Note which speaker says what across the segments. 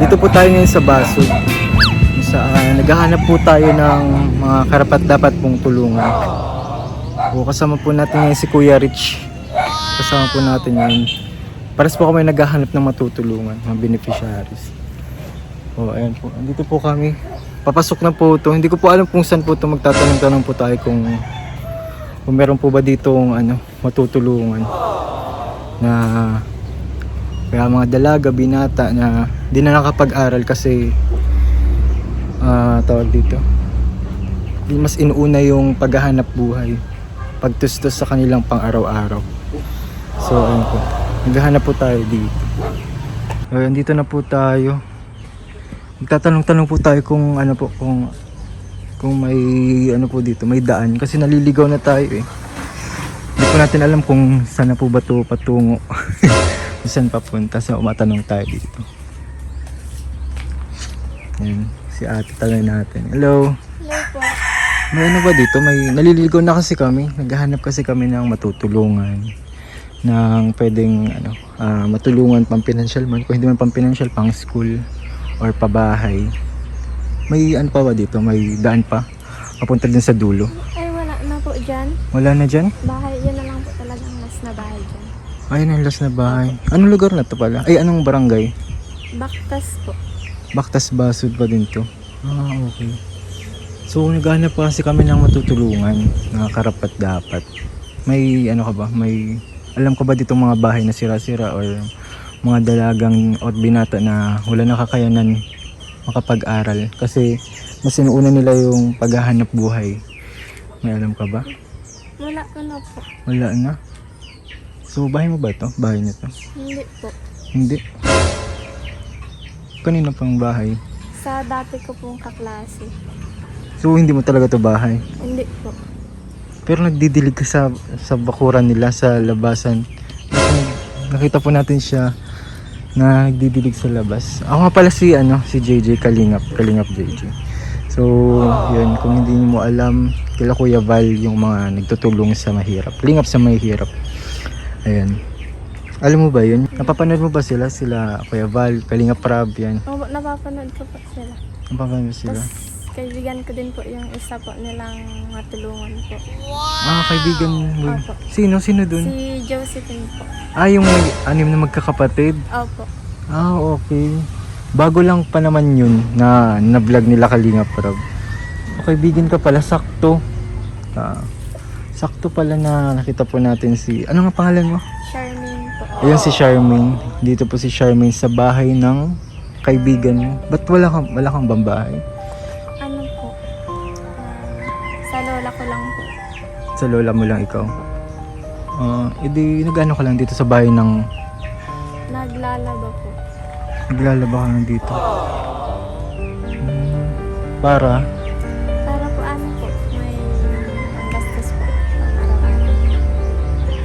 Speaker 1: dito po tayo ngayon sa Basod. Kung Saan naghahanap po tayo ng mga karapat dapat pong tulungan. O kasama po natin ngayon si Kuya Rich. Kasama po natin yun. Pares po kami naghahanap ng matutulungan, mga beneficiaries. O ayan po, andito po kami. Papasok na po ito. Hindi ko po alam kung saan po ito magtatanong-tanong po tayo kung kung meron po ba ditong ano, matutulungan na kaya mga dalaga, binata na di na nakapag-aral kasi ah tawag dito. Di mas inuuna yung paghahanap buhay pagtustos sa kanilang pang-araw-araw. So ayun po. Naghahanap po tayo dito. Ayun dito na po tayo. Magtatanong-tanong po tayo kung ano po kung kung may ano po dito may daan. Kasi naliligaw na tayo eh. Hindi po natin alam kung saan na po ba to patungo saan papunta? So matanong tayo dito. Ayan, si ate tanong natin. Hello?
Speaker 2: Hello po.
Speaker 1: may ano ba dito? May naliligaw na kasi kami. Naghahanap kasi kami ng matutulungan. Ng pwedeng ano ah, matulungan pang financial man. Kung hindi man pang financial pang school or pabahay. May ano pa ba dito? May daan pa? Papunta din sa dulo?
Speaker 2: Ay, wala na po dyan.
Speaker 1: wala na dyan?
Speaker 2: Bahay, yun
Speaker 1: ayun ang last na bahay anong lugar na to pala ay anong barangay
Speaker 2: Baktas po.
Speaker 1: Baktas Basud pa din to. Ah, okay. So, naghahanap pa kasi kami ng matutulungan na karapat dapat. May ano ka ba? May alam ka ba dito mga bahay na sira-sira or mga dalagang at binata na wala na kakayanan makapag-aral kasi mas inuuna nila yung paghahanap buhay. May alam ka ba?
Speaker 2: Wala ka na po.
Speaker 1: Wala na. So, bahay mo ba to? Bahay na to?
Speaker 2: Hindi po.
Speaker 1: Hindi. Kanina pang bahay.
Speaker 2: Sa dati ko pong kaklase.
Speaker 1: So, hindi mo talaga to bahay?
Speaker 2: Hindi po.
Speaker 1: Pero nagdidilig ka sa, sa bakuran nila sa labasan. Nakita po natin siya na nagdidilig sa labas. Ako nga pala si, ano, si JJ Kalingap. Kalingap JJ. So, yun. Kung hindi mo alam, kila Kuya Val yung mga nagtutulong sa mahirap. Kalingap sa mahirap. Ayan. Alam mo ba yun? Napapanood mo ba sila? Sila Kuya Val, Kalingap Prab, yan.
Speaker 2: O, napapanood ko po sila.
Speaker 1: Napapanood mo sila?
Speaker 2: Tapos, kaibigan ko din po yung isa po nilang matulungan po.
Speaker 1: Ah, kaibigan mo.
Speaker 2: Opo.
Speaker 1: Sino? Sino dun?
Speaker 2: Si Josephine po.
Speaker 1: Ah, yung may anim na magkakapatid.
Speaker 2: Opo.
Speaker 1: Ah, okay. Bago lang pa naman yun na na-vlog nila Kalinga Prab. Okay, bigyan ka pala, sakto. Ah, sakto pala na nakita po natin si... Ano nga pangalan mo?
Speaker 2: Charmaine po.
Speaker 1: Ayun si Charmaine. Dito po si Charmaine sa bahay ng kaibigan mo. Ba't wala kang, wala kang bambahay?
Speaker 2: Ano po? Ah, sa lola ko lang po.
Speaker 1: Sa lola mo lang ikaw. Ah, edi nagano ka lang dito sa bahay ng...
Speaker 2: Naglalaba po.
Speaker 1: Naglalaba ka lang dito. Hmm. Para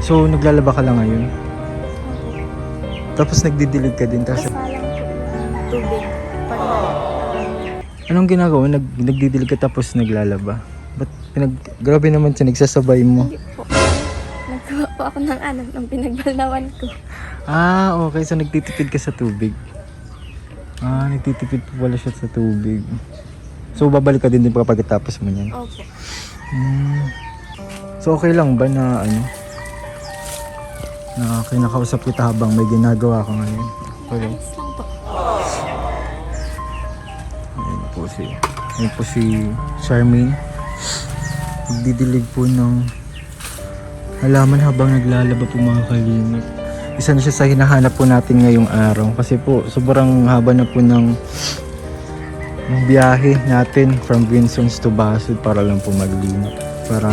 Speaker 1: So, naglalaba ka lang ngayon. Tapos nagdidilig ka din.
Speaker 2: Yung tubig.
Speaker 1: Anong ginagawa? Nag, nagdidilig ka tapos naglalaba? Ba't pinag... Grabe naman siya, nagsasabay mo.
Speaker 2: hindi po. Nagkuha po ako ng ano, ng pinagbaldawan ko.
Speaker 1: Ah, okay. So, nagtitipid ka sa tubig. Ah, nagtitipid po pala siya sa tubig. So, babalik ka din din pagkatapos mo niyan.
Speaker 2: Opo.
Speaker 1: Hmm. So, okay lang ba na ano? Na kinakausap kita habang may ginagawa ka ngayon? Okay.
Speaker 2: Ayos lang po.
Speaker 1: Si, ayan po si Charmaine. Nagdidilig po ng halaman habang naglalaba po mga kalingap. Isa na siya sa hinahanap po natin ngayong araw. Kasi po, sobrang haba na po ng, ng biyahe natin from Vinsons to Basud para lang po maglimat. Para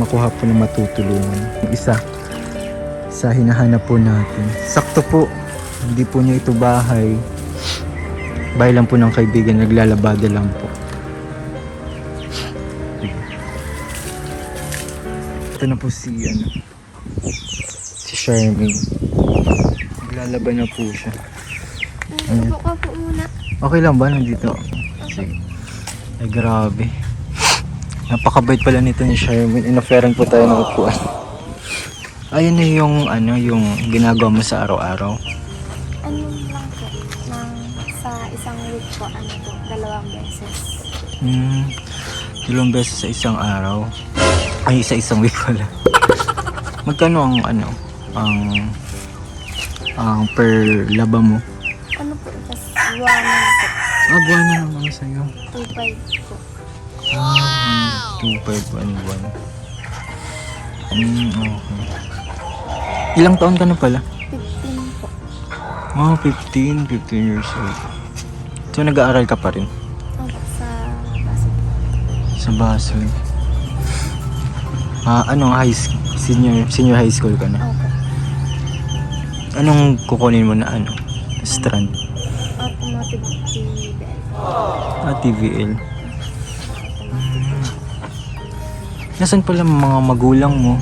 Speaker 1: makuha po ng matutulungan. Isa sa hinahanap po natin. Sakto po, hindi po niya ito bahay. Bahay lang po ng kaibigan, naglalabada lang po. Ito na po si, ano, si Charmaine. Naglalaban na po siya.
Speaker 2: Ay, upo ka po muna.
Speaker 1: Okay lang ba nandito? Sige. Ay grabe. Napakabait pala nito ni Charmaine. Inoferan po tayo ng upuan. Ayun na yung ano, yung ginagawa mo sa araw-araw.
Speaker 2: Ano lang po, ng sa isang week po, ano po, dalawang beses.
Speaker 1: Hmm, dalawang beses sa isang araw. Ay, sa isang week pala. Magkano ang ano, ang ang per laba mo?
Speaker 2: Ano po, tas buwanan po,
Speaker 1: Ah, buwan na lang ang sa'yo.
Speaker 2: 2.5 po.
Speaker 1: Ah, 2.5 buwan buwan. Hmm, okay. Ilang taon ka na pala?
Speaker 2: 15 po.
Speaker 1: Oh, 15, 15 years old. So, nag-aaral ka pa rin
Speaker 2: Opo, sa base po.
Speaker 1: sa Basel. Ah, ano, high school? Senior, senior high school ka na.
Speaker 2: Opo.
Speaker 1: Anong kukunin mo na ano? Strand?
Speaker 2: Automotive TBL.
Speaker 1: Ah, TVL.
Speaker 2: Automotive.
Speaker 1: Nasaan pala mga magulang mo?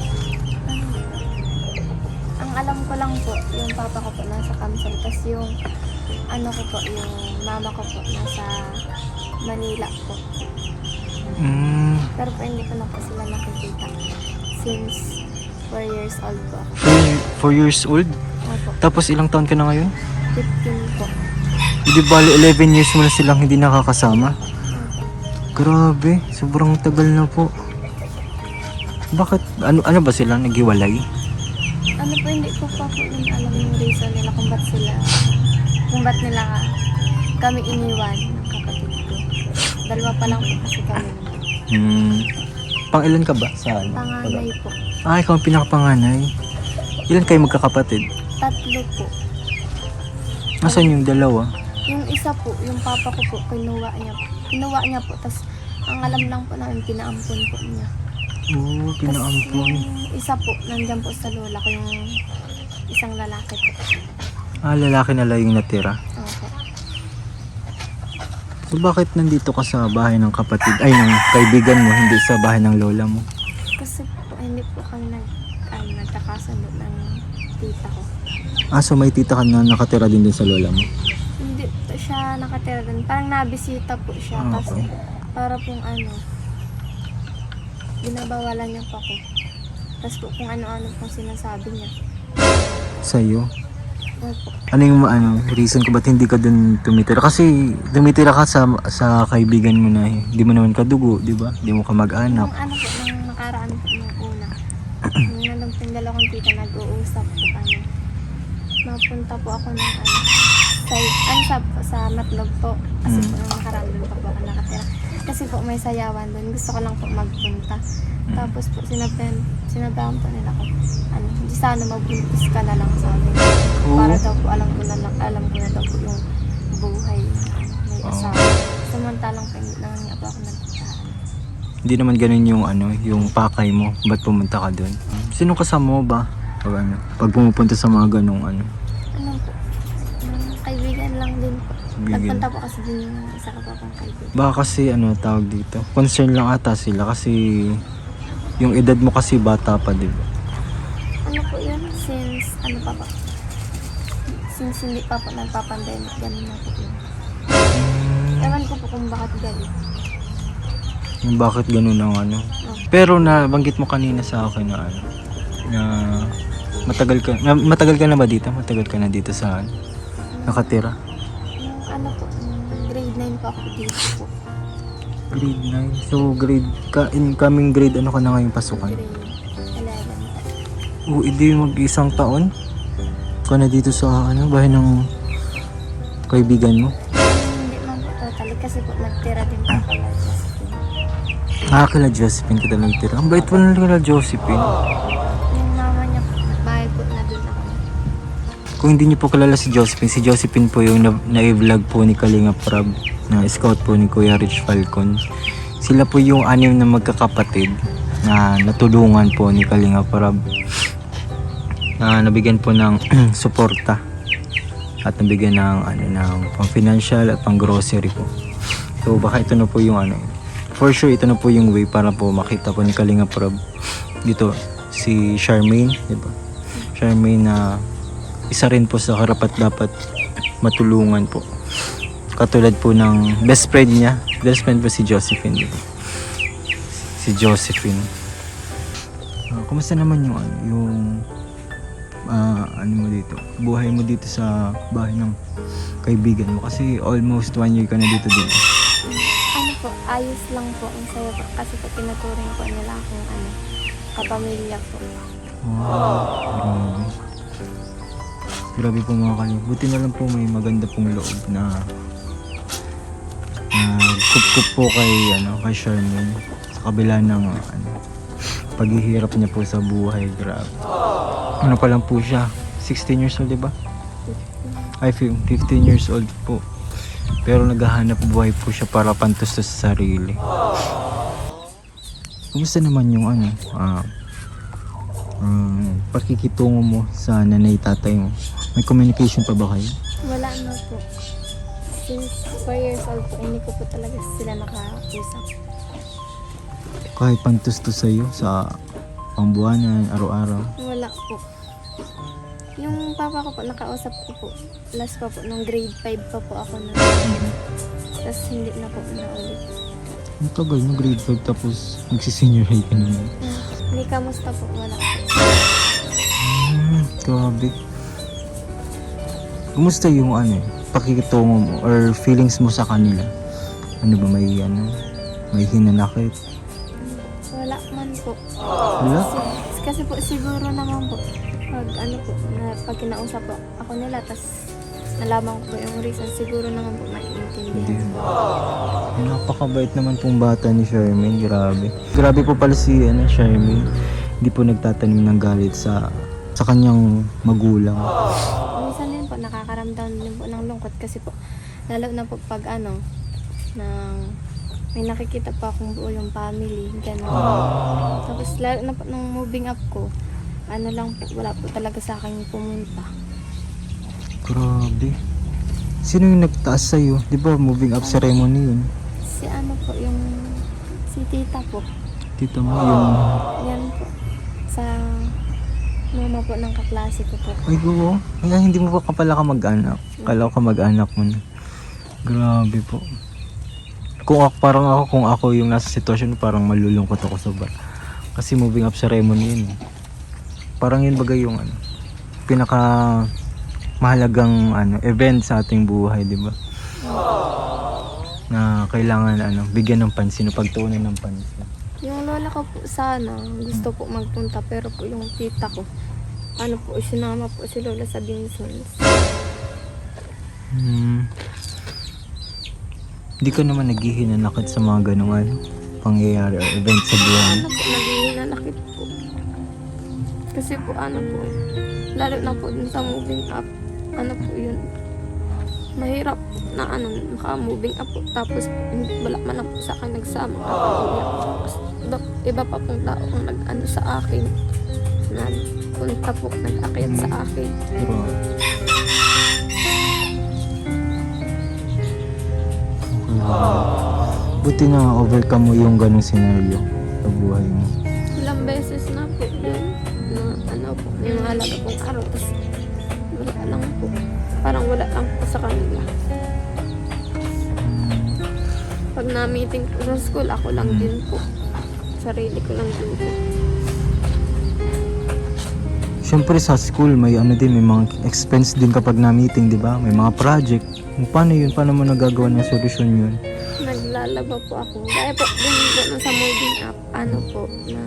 Speaker 2: Nasa Manila po.
Speaker 1: Hmm,
Speaker 2: Pero po hindi ko na po sila nakikita since 4 years old po ako.
Speaker 1: 4 years old?
Speaker 2: Opo,
Speaker 1: Tapos ilang taon ka na ngayon?
Speaker 2: 15 po.
Speaker 1: Hindi bali 11 years mo na silang hindi nakakasama. Grabe, sobrang tagal na po. Bakit? Ano ano ba sila? Naghiwalay?
Speaker 2: Ano po, hindi ko pa po yun alam yung reason nila kung ba't sila, kung ba't nila kami iniwan ng kapatid ko. Dalawa pa lang po kasi kami.
Speaker 1: Hmm. Pang ilan ka ba sa ano?
Speaker 2: Panganay po.
Speaker 1: Ah, ikaw ang pinakapanganay. Ilan kayo magkakapatid?
Speaker 2: Tatlo po.
Speaker 1: Nasaan yung dalawa?
Speaker 2: Yung isa po, yung papa ko po, kinuha niya po. Kinuha niya po, tas ang alam lang po namin, pinaampon po niya.
Speaker 1: Oo, oh, pinaampon.
Speaker 2: yung isa po, nandyan po sa lola ko, yung isang lalaki po.
Speaker 1: Ah, lalaki na lang yung natira. So bakit nandito ka sa bahay ng kapatid, ay ng kaibigan mo, hindi sa bahay ng lola mo?
Speaker 2: Kasi po, hindi po kami nag, ano, nagkakasundo ng tita ko.
Speaker 1: Ah, so may tita ka na nakatira din dun sa lola mo?
Speaker 2: Hindi po siya nakatira doon. Parang nabisita po siya.
Speaker 1: Ah,
Speaker 2: Kasi
Speaker 1: okay.
Speaker 2: para pong ano, binabawalan niya po ako. Tapos po kung ano-ano pong sinasabi niya.
Speaker 1: Sa'yo? Ano yung ano, reason ko ba't hindi ka dun tumitira? Kasi tumitira ka sa sa kaibigan mo na eh. Hindi mo naman kadugo, di ba? Hindi mo ka mag-anak.
Speaker 2: Nung ano po, nung nakaraan po nung una. nung po yung dalawang tita nag-uusap po ano. Mapunta po ako ng ano. Sa, ano sa, sa Matlog po. Kasi
Speaker 1: Mm.
Speaker 2: po nung nakaraan doon pa po ako nakatira. Kasi po may sayawan doon. Gusto ko lang po magpunta. Tapos po sinabihan, sinabihan po nila ko, ano, hindi sana magbuntis ka na lang sa amin.
Speaker 1: Oo.
Speaker 2: Para daw po alam ko na lang, alam ko na daw po yung buhay may
Speaker 1: Oo.
Speaker 2: asawa. Samantalang pa hindi naman nga po ako nagpuntahan.
Speaker 1: Hindi naman ganun yung ano, yung pakay mo. Ba't pumunta ka dun? Sino kasama mo ba? Pag ano, pag pumupunta sa mga ganung ano,
Speaker 2: Ano Kaibigan. Nagpunta po kasi din yung isa ko pa pang kaibigan.
Speaker 1: Baka kasi ano tawag dito. Concern lang ata sila kasi yung edad mo kasi bata pa, di ba?
Speaker 2: Ano po yun? Since, ano pa po? Since hindi pa po nagpa-pandemic, ganun na po yun. Ewan ko po kung bakit galit.
Speaker 1: Yung bakit ganun ang ano.
Speaker 2: Oh.
Speaker 1: Pero nabanggit mo kanina sa akin na ano, na matagal ka, na, matagal ka na ba dito? Matagal ka na dito sa ano, nakatira?
Speaker 2: 9 po ako dito po.
Speaker 1: Grade 9. So grade, ka, incoming grade ano ka na ngayong pasukan?
Speaker 2: Grade 11.
Speaker 1: Oo, hindi mag isang taon ka na dito sa ano, bahay ng kaibigan mo.
Speaker 2: Hindi man po totally kasi po nagtira din po pala Justin.
Speaker 1: Ah, kila Josephine kita nagtira. Ang bait po na kila Josephine.
Speaker 2: Yung mama niya po, bahay po na din ako.
Speaker 1: Kung hindi niyo po kilala si Josephine, si Josephine po yung na- na-vlog po ni Kalinga Prab na scout po ni Kuya Rich Falcon. Sila po yung anim na magkakapatid na natulungan po ni Kalinga Prab na nabigyan po ng suporta at nabigyan ng ano ng pang financial at pang grocery po. So baka ito na po yung ano for sure ito na po yung way para po makita po ni Kalinga Prab dito si Charmaine, di ba? Charmaine na isa rin po sa karapat dapat matulungan po. Katulad po ng best friend niya. Best friend po si Josephine. di ba? Si Josephine. Ah, kumusta naman yung ano, yung ah, ano mo dito? Buhay mo dito sa bahay ng kaibigan mo? Kasi almost one year ka na dito din.
Speaker 2: Ano po, ayos lang po. Ang saya po. Kasi po tinuturing po nila akong ano, kapamilya po.
Speaker 1: Wow, grabe. Grabe po mga kalingap. Buti na lang po may maganda pong loob na na kup-kup po kay ano kay Sherman. Sa kabila ng ano paghihirap niya po sa buhay grabe. Ano pa lang po siya 16 years old di ba? Ay fif- 15 years old po. Pero naghahanap buhay po siya para pantustos sa sarili. Kumusta naman yung ano ah um, pakikitungo mo sa nanay tatay mo? May communication pa ba kayo?
Speaker 2: Wala na po. Since 4 years old po, hindi ko po talaga sila nakausap.
Speaker 1: kahit pantustos sa'yo sa pangbuwanan, araw-araw.
Speaker 2: Wala po. Yung papa ko po, nakausap ko po. Last pa po, nung grade 5 pa po ako na. Tapos hindi na po naulit.
Speaker 1: Ang tagal mo, grade 5 tapos magsisenior high ka naman.
Speaker 2: Hindi kamusta po, wala po.
Speaker 1: Hmm, grabe. Kumusta yung ano, pakikitungo mo or feelings mo sa kanila? Ano ba may ano, may hinanakit?
Speaker 2: Wala man po.
Speaker 1: Wala?
Speaker 2: Kasi, kasi po siguro naman po, pag ano po, na, pag kinausap po ako nila, tas nalaman ko po yung reason, siguro naman po
Speaker 1: Hindi.
Speaker 2: maiintindihan.
Speaker 1: Napakabait naman pong bata ni Charmaine, grabe. Grabe po pala si ano, Charmaine. Hindi po nagtatanim ng galit sa sa kanyang magulang.
Speaker 2: Din po ng lungkot kasi po, lalo na po pag ano, nang may nakikita po akong buo yung family, gano'n. Tapos lalo na po nung moving up ko, ano lang po, wala po talaga sa akin pumunta.
Speaker 1: Grabe. Sino yung nagtaas sa'yo? Di ba moving up ceremony yun?
Speaker 2: Si ano po, yung si tita po,
Speaker 1: Tita mo yung...
Speaker 2: yan po, sa mama po ng kaklase ko po.
Speaker 1: Ay, go. Kaya hindi mo pa pala ka mag-anak. Kala ko ka mag-anak mo na. Grabe po. Kung ako, parang ako, kung ako yung nasa sitwasyon, parang malulungkot ako sobra. Kasi moving up ceremony yun. eh. Parang yun bagay yung ano, pinaka mahalagang ano, event sa ating buhay, di ba? Na kailangan ano, bigyan ng pansin pagtuunan ng pansin.
Speaker 2: Ko po sana, gusto po magpunta, pero po yung tita ko, ano po, sinama po si lola sa Vincent's.
Speaker 1: Hmm. Hindi ka naman naghihinanakit sa mga ganung ano, pangyayari or event sa buhay.
Speaker 2: Ano po, naghihinanakit po. Kasi po, ano po, lalo na po dun sa moving up, ano po yun, mahirap na ano, maka-moving up po. Tapos, wala man lang po sa akin nagsama. Tapos, iba, iba pa pong tao ang nag-ano sa akin. Na punta po, nag-akit sa akin.
Speaker 1: Buti na overcome mo yung ganung scenario sa buhay mo.
Speaker 2: Sa kanila. Pag na-meeting po sa school, ako lang din po. Sarili ko lang din po.
Speaker 1: Siyempre sa school may ano din, may mga expense din kapag na-meeting, di ba? May mga project. Paano yun? Paano mo nagagawa ng solusyon yun?
Speaker 2: Naglalaba po ako. Kaya po, dun po nung sa moving up, ano po, na,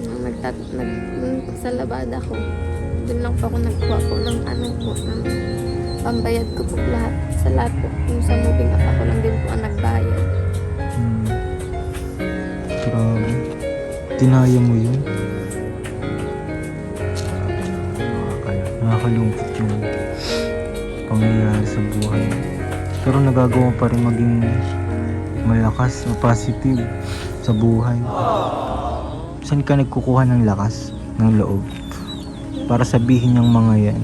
Speaker 2: na nagtat, nag, sa labada ko, dun lang po ako nagkuha po ng ano po, ng pambayad ko po lahat. Sa lahat po, yung sa moving up, ako lang din po ang nagbayad.
Speaker 1: Hmm. Grabe. Tinaya mo yun? Nakakaya- Nakakalungkot yung pangyayari sa buhay. Pero nagagawa pa rin maging malakas positive sa buhay. Saan ka nagkukuha ng lakas, ng loob? Para sabihin yung mga yan.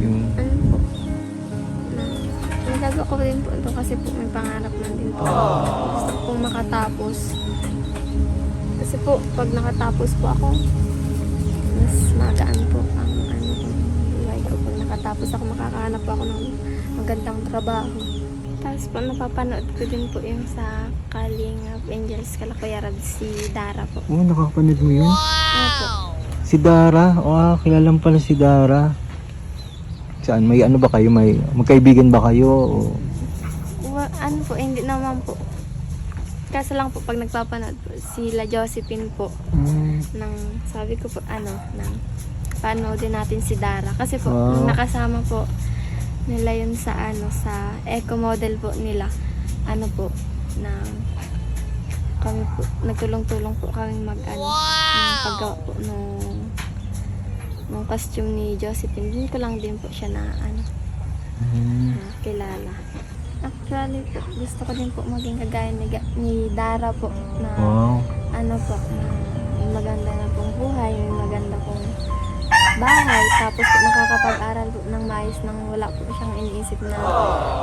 Speaker 1: Yung
Speaker 2: Ano ko din po ito kasi po may pangarap na din po. Gusto pong makatapos. Kasi po, pag nakatapos po ako, mas magaan po ang ano ko, buhay ko. Pag nakatapos ako, makakahanap po ako ng magandang trabaho. Tapos po, napapanood ko din po yung sa Kalingap Angels Kalakuyarab si Dara po.
Speaker 1: Oh, nakapanood mo yun?
Speaker 2: Ano po?
Speaker 1: Si Dara? Oh, kilala mo pala si Dara. Saan? May ano ba kayo? May magkaibigan ba kayo? O,
Speaker 2: Wa, ano po, hindi naman po. Kaso lang po, pag nagpapanood po, sila Josephine po,
Speaker 1: mm,
Speaker 2: ng, sabi ko po, ano, ng, panoodin natin si Dara. Kasi po,
Speaker 1: Wow.
Speaker 2: nakasama po nila yun sa, ano, sa eco model po nila. Ano po, na, kami po, nagtulong-tulong po kami mag, ano, ng paggawa po nung, nung costume ni Josephine. Din ko lang din po siya na, ano,
Speaker 1: mm,
Speaker 2: na kilala. Actually po, gusto ko din po maging kagaya ni, ni Dara po na
Speaker 1: wow.
Speaker 2: ano po, na maganda na pong buhay, may maganda pong bahay, tapos po nakakapag-aral po ng maayos nang wala po siyang iniisip na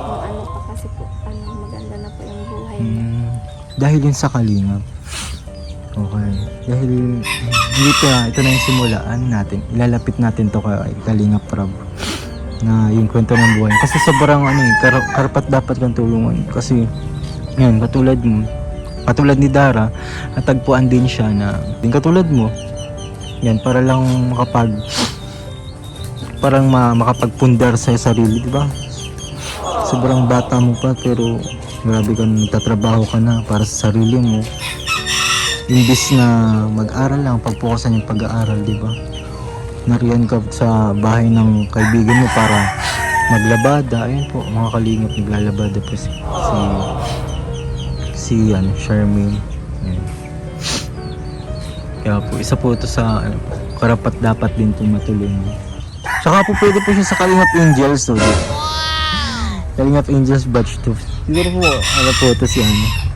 Speaker 2: kung ano pa kasi po, ano, maganda na po yung buhay.
Speaker 1: Mm, dahil yun sa kalingap. Okay. Dahil dito na, ito na yung simulaan natin. Ilalapit natin to kay Kalingap Prab na yung kwento ng buhay. Kasi sobrang ano eh, kar- karapat dapat kang tulungan. Kasi, yan, katulad mo, katulad ni Dara, natagpuan din siya na, din katulad mo, yan, para lang makapag, parang ma- makapagpundar sa sarili, di ba? Sobrang bata mo pa, pero grabe ka nagtatrabaho ka na para sa sarili mo. Imbis na mag-aral lang, pagpukasan yung pag-aaral, di ba? Nariyan ka sa bahay ng kaibigan mo para maglabada. Ayun po, mga kalingap, naglalabada po si, si, si ano, Charmaine. Ayun. Kaya po, isa po ito sa ano, karapat dapat din po matulungan. Tsaka po pwede po siya sa Kalingap Angels. So, Kalingap Angels batch 2. Siguro po, ano po ito si ano.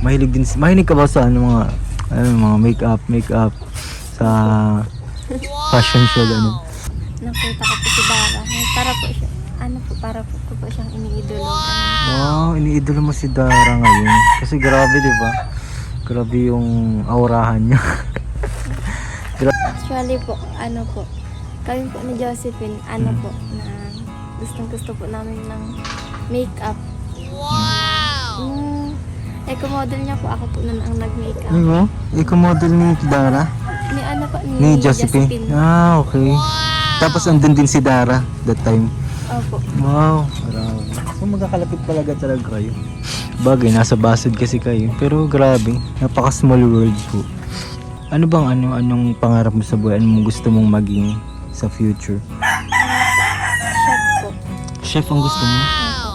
Speaker 1: Mahilig din, si- mahilig ka ba sa ano mga, ano, mga make-up, make-up, sa fashion show, ano?
Speaker 2: Nakita ko po si Dara, para po siya, ano po, para po ko po siyang iniidolo. ganun.
Speaker 1: Wow, iniidolo mo si Dara ngayon. Kasi grabe, di ba? Grabe yung aurahan niya.
Speaker 2: Actually po, ano po, kami po ni Josephine, ano po, na gustong gusto po namin ng makeup. Wow! Yung eco model niya po, ako po nun ang nag-makeup.
Speaker 1: Ano mo? Ikaw model ni Dara?
Speaker 2: Ni ano po, ni,
Speaker 1: Ni Josephine? Ah, okay. Tapos andun din si Dara that time.
Speaker 2: Opo.
Speaker 1: Wow, grabe. So magkakalapit talaga talaga kayo. Bagay, nasa basod kasi kayo. Pero grabe, napaka small world po. Ano bang ano, anong pangarap mo sa buhay? Ano mong gusto mong maging sa future?
Speaker 2: Chef po.
Speaker 1: Chef ang gusto mo?
Speaker 2: Opo.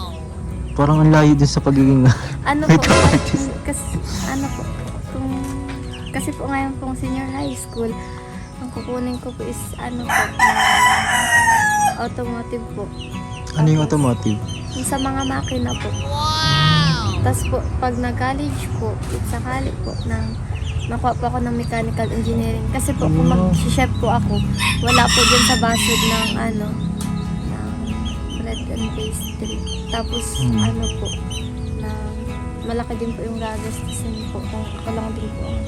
Speaker 1: Parang ang layo din sa pagiging
Speaker 2: Ano po, kasi, ano po, kung, kasi po ngayon pong senior high school, ang kukunin ko po is, ano po, automotive po.
Speaker 1: ano yung automotive?
Speaker 2: Yung sa mga makina po. Tapos po, pag nag-college po, sakali po, ng makuha po ako ng mechanical engineering. Kasi po, kung mag-chef po ako, wala po dyan sa basod ng ano, ng bread and pastry. Tapos,
Speaker 1: Hmm.
Speaker 2: ano po, malaki din po yung gagastusin po kung ako lang din po ang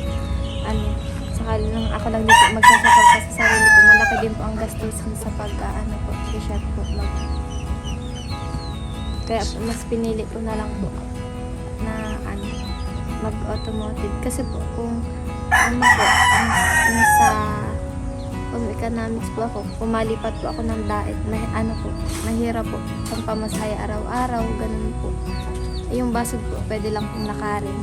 Speaker 2: ano, sakali lang ako lang din po magsasakal sa sarili ko, malaki din po ang gastusin sa pagka ano po, chef po mag kaya po, mas pinili ko na lang po na ano, mag-automotive. Kasi po, kung ano po, ang, ang sa kung economics po ako, pumalipat po ako ng daet, na, ano po, mahirap po, pang pamasaya araw-araw, ganun po. Yung basod po, pwede lang pong lakarin.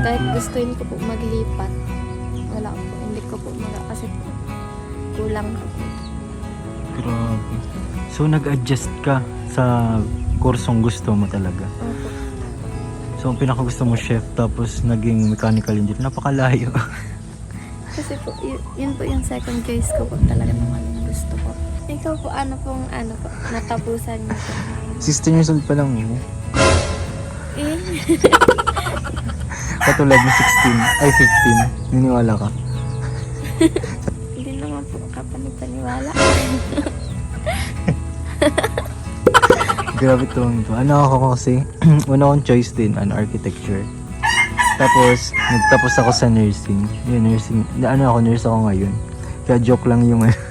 Speaker 2: Kahit gustuin ko po maglipat, wala po, hindi ko po mag kasi po, kulang po.
Speaker 1: Grabe. So nag-adjust ka sa kursong gusto mo talaga.
Speaker 2: Opo.
Speaker 1: So ang pinakagusto mo chef tapos naging mechanical engineer. Napakalayo.
Speaker 2: Kasi po, y- yun po yung second choice ko po talaga naman yung gusto ko. Ikaw po, ano pong, ano po, natapusan niyo po?
Speaker 1: 16 years old pa lang mo.
Speaker 2: Eh,
Speaker 1: Katulad mo 16, ay 15. Niniwala ka?
Speaker 2: hindi naman po kapanipaniwala.
Speaker 1: Grabe to to. Ano ako kasi, una kong choice din, ano, architecture. Tapos, nagtapos ako sa nursing. Yun, nursing. Ano ako, nurse ako ngayon. Kaya joke lang yung,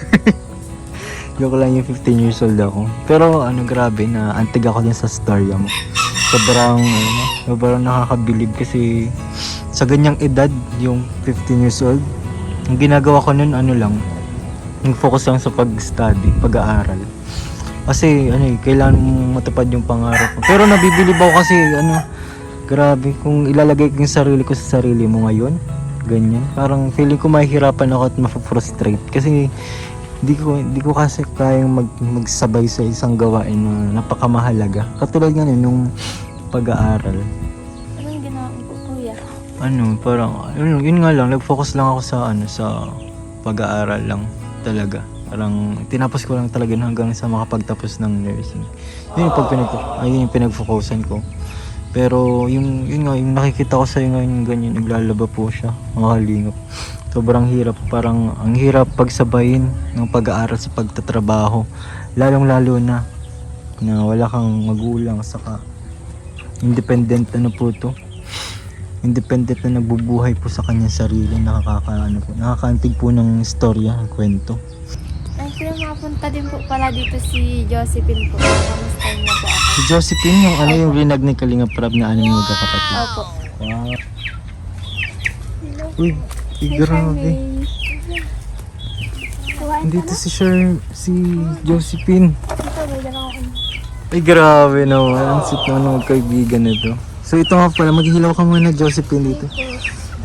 Speaker 1: joke lang yung 15 years old ako. Pero, ano, grabe, na antig ako din sa storya mo. Sobrang, ano, sobrang nakakabilib kasi sa ganyang edad, yung 15 years old, ang ginagawa ko nun, ano lang, Mag-focus lang sa pag-study, pag-aaral. Kasi ano eh, kailangan mong matupad yung pangarap mo. Pero nabibilib ako kasi ano, grabe, kung ilalagay ko yung sarili ko sa sarili mo ngayon, ganyan. Parang feeling ko mahihirapan ako at ma-frustrate. Kasi hindi ko hindi ko kasi kayang mag, magsabay sa isang gawain na napakamahalaga. Katulad nga nun, yung pag-aaral.
Speaker 2: Anong ginawa ko, kuya?
Speaker 1: Ano, parang yun, yun nga lang, nag-focus lang ako sa ano sa pag-aaral lang talaga. Parang tinapos ko lang talaga hanggang sa makapagtapos ng nursing. Yun yung pag pinag ayun yung pinag-focusan ko. Pero yung yun nga yung nakikita ko sa ngayon ganyan naglalaba po siya, mga kalingap. Sobrang hirap, parang ang hirap pagsabayin ng pag-aaral sa pagtatrabaho. Lalong-lalo na na wala kang magulang saka independent ano po to independent na nagbubuhay po sa kanyang sarili nakakaka ano po nakakaantig po ng istorya ng kwento
Speaker 2: Ay, kuya, makapunta din po pala dito si Josephine po. Kamusta niya po ako?
Speaker 1: si Josephine yung ano yung rinag ni Kalinga Prab na ano yung magkakapatid
Speaker 2: Opo.
Speaker 1: wow uy uy, grabe
Speaker 2: Kuhain
Speaker 1: dito si Sher si Josephine
Speaker 2: ko.
Speaker 1: ay grabe naman ang sweet naman ng magkaibigan nito so ito nga pala maghihilaw ka muna Josephine dito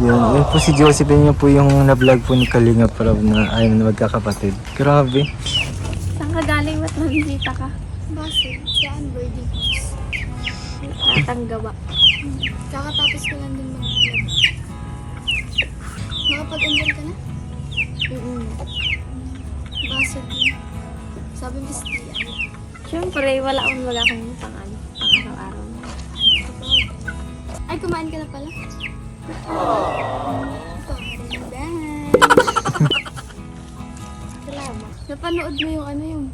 Speaker 1: Yun, yun po si Josephine yun po yung na-vlog po ni Kalinga Prab na ayun na magkakapatid. Grabe.
Speaker 2: Saan ka galing? Ba't nabisita ka? Bakit? Saan? Birdie House. Natanggawa.
Speaker 3: Kakatapos ko lang din mag-vlog. Nakapag-enroll ka na?
Speaker 2: Mm-mm.
Speaker 3: Baso din. Sabi mo si Tia.
Speaker 2: Siyempre, wala akong wala akong pang ano, pang araw-araw.
Speaker 3: Ay, kumain ka na pala? Ito, rindan.
Speaker 2: Salamat.
Speaker 3: Napanood mo yung ano yung...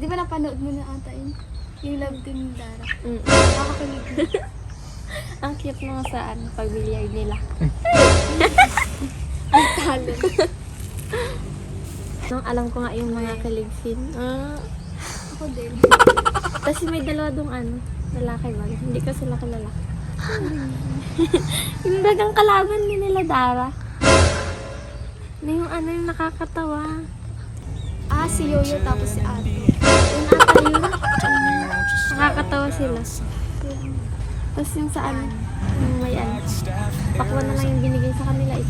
Speaker 3: Di ba napanood mo na ata yun? Yung love team ni Dara.
Speaker 2: Mm.
Speaker 3: Nakakakilig.
Speaker 2: Ang cute mga saan, pagbilyard nila.
Speaker 3: Talent.
Speaker 2: Nung alam ko nga yung mga kaligsin. Ah.
Speaker 3: Ako din.
Speaker 2: Kasi may dalawa dong ano, lalaki ba? Hindi ko sila kilala. yung dagang kalaban ni nila Dara. Na yung ano yung nakakatawa.
Speaker 3: Ah, si Yoyo tapos si Ate.
Speaker 2: Yung ata yun. Nakakatawa sila. Tapos yung sa ano, yung may ano. Pakwan na lang yung binigay sa kanila eh.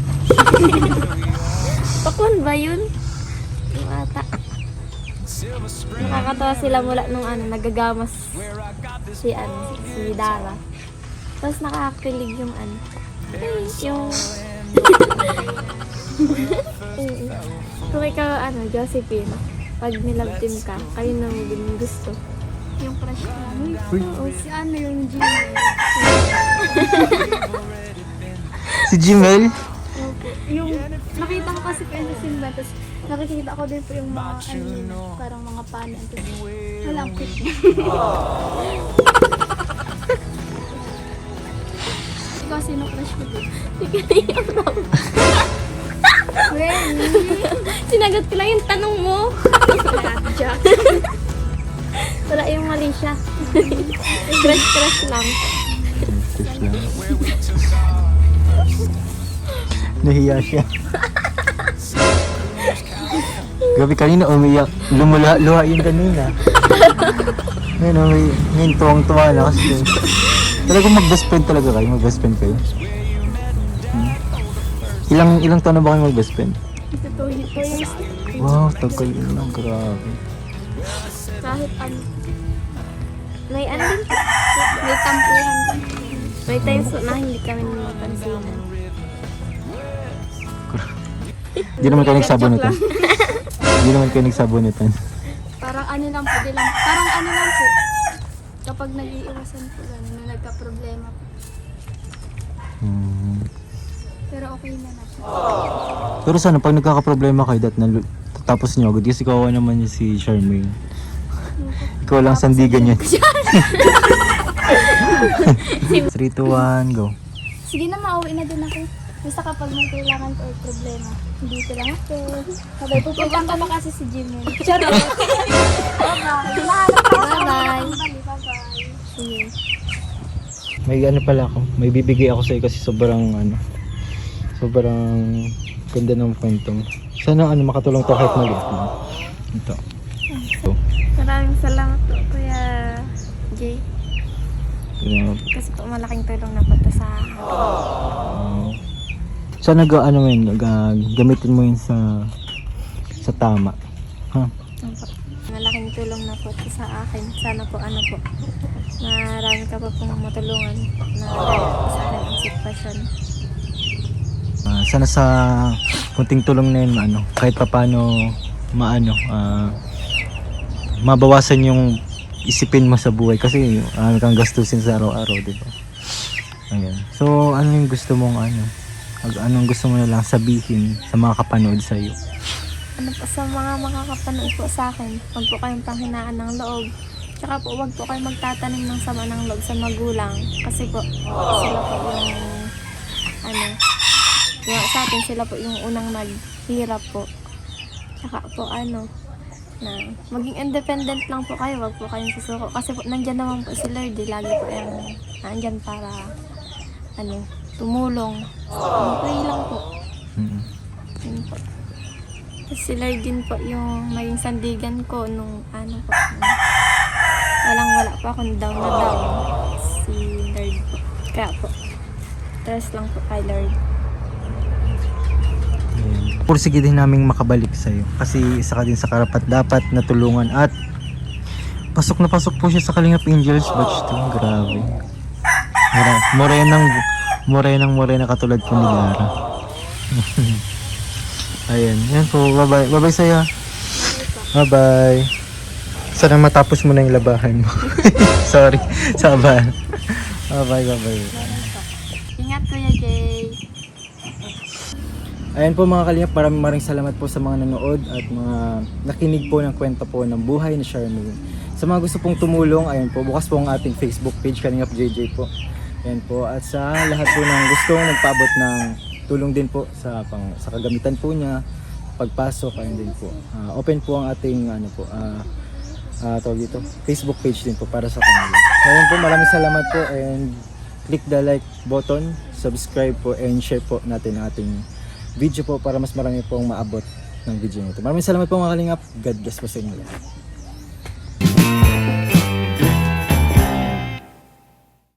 Speaker 2: Pakwan ba yun? Yung ata. Nakakatawa sila mula nung ano, nagagamas si ano, si Dara. Tapos nakakakilig yung ano, yung... Mm. Kung ikaw, ano, Josephine, pag nilove team ka, kayo na mo din gusto.
Speaker 3: Yung crush ko.
Speaker 1: Uy.
Speaker 3: O si ano yung Gmail.
Speaker 1: Si Gmail?
Speaker 3: Opo. Yung nakita ko kasi po yung simba. Tapos nakikita ko din po yung mga ano yun, parang mga panan. Tapos walang cute. Ikaw sino crush mo din? Well,
Speaker 2: Sinagot ko lang yung tanong mo. Wala yung mali siya. Crush-crush lang.
Speaker 1: Nahiya siya. Gabi kanina umiyak. Lumula, luha yun kanina. Ngayon, may, ngayon tuwang-tuwa na kasi. Talagang mag-best friend talaga kayo? Mag-best friend kayo? Hmm? Ilang ilang taon na ba kayo mag-best friend?
Speaker 3: Ito to, ito years.
Speaker 1: Wow, tagal lang. Grabe.
Speaker 3: Kahit ano,
Speaker 2: May ano din.
Speaker 3: may tampuhan din.
Speaker 2: May times na hindi kami mapansinan.
Speaker 1: Hindi naman kayo nagsabunutan. Hindi naman kayo nagsabunutan.
Speaker 3: Parang ano lang po, di lang, parang ano lang po. Kapag nag-iiwasan po lang, na nagka-problema po.
Speaker 1: Hmm.
Speaker 3: Pero okay na na po.
Speaker 1: Pero sana pag nagkakaproblema kayo dat na tapos nyo agad kasi kawawa naman yung si Charmaine. Ikaw lang sandigan yun. 3, 2, 1, go.
Speaker 3: Sige na, mauwi na din ako. Basta kapag may kailangan ko or problema, dito lang ako. Sabay, pupunta pa kasi si Jimmy. Charot! Bye-bye! Ko sa
Speaker 2: Bye-bye.
Speaker 3: Bye-bye!
Speaker 2: Sige.
Speaker 1: May ano pala ako, may bibigay ako sa'yo kasi sobrang ano, Sobrang ganda ng kwento mo. Sana ano makatulong to kahit maliit lang. Ito. So,
Speaker 2: Maraming salamat po, Kuya Jay.
Speaker 1: Yun.
Speaker 2: Kasi po malaking tulong na po to sa akin.
Speaker 1: Uh, sana ga ano mo yun, ga- gamitin mo yun sa sa tama. Ha?
Speaker 2: Opo. Malaking tulong na po to sa akin. Sana po ano po, marami ka pa pong matulungan na po sa akin ang sitwasyon.
Speaker 1: Ah, sana sa kunting tulong na yun, ano, kahit papano maano, ah, mabawasan yung isipin mo sa buhay kasi ano kang gastusin sa araw-araw, di ba? Ayan. So, ano yung gusto mong ano? Anong gusto mo lang sabihin sa mga kapanood sa iyo?
Speaker 2: Ano po sa mga makakapanood po sa akin, huwag po kayong panghinaan ng loob. Tsaka po, huwag po kayong magtatanim ng sama ng loob sa magulang. Kasi po, sila po yung, ano, yung sa atin sila po yung unang naghirap po. Tsaka po, ano, na maging independent lang po kayo, wag po kayong susuko. Kasi po, nandyan naman po si Lord, eh. lagi po yung nandyan para, ano, tumulong. Pray lang po.
Speaker 1: Mm.
Speaker 2: Yun po. Tapos si Lord din po yung maging sandigan ko nung ano po. nung walang wala po akong down na down. Si Lord po. Kaya po. Trust lang po kay Lord.
Speaker 1: Pursige din naming makabalik sa iyo kasi isa ka din sa karapat dapat na tulungan at pasok na pasok po siya sa Kalingap Angels batch 2. Grabe. Mora, morenang morenang morena katulad po ni Lara. Ayan, yan po. Bye-bye. Bye-bye sa'yo. Bye-bye. Sana matapos mo na yung labahan mo. Sorry. Saba. Bye-bye, bye-bye.
Speaker 2: Ingat Kuya Jay.
Speaker 1: Ayan po mga kalingap, maraming maraming salamat po sa mga nanood at mga nakinig po ng kwento po ng buhay ni Charmaine. Sa mga gusto pong tumulong, ayan po, bukas po ang ating Facebook page, Kalingap JJ po. Ayan po, at sa lahat po ng gustong magpaabot ng tulong din po sa pang, sa kagamitan po niya, pagpasok, ayan din po. Ah, open po ang ating ano po, ah ah, tawag dito, Facebook page din po para sa kanila. Ayan po, maraming salamat po and click the like button, subscribe po and share po natin ang ating video po para mas marami pong maabot ng video nito. Maraming salamat po mga kalingap. God bless po sa inyo.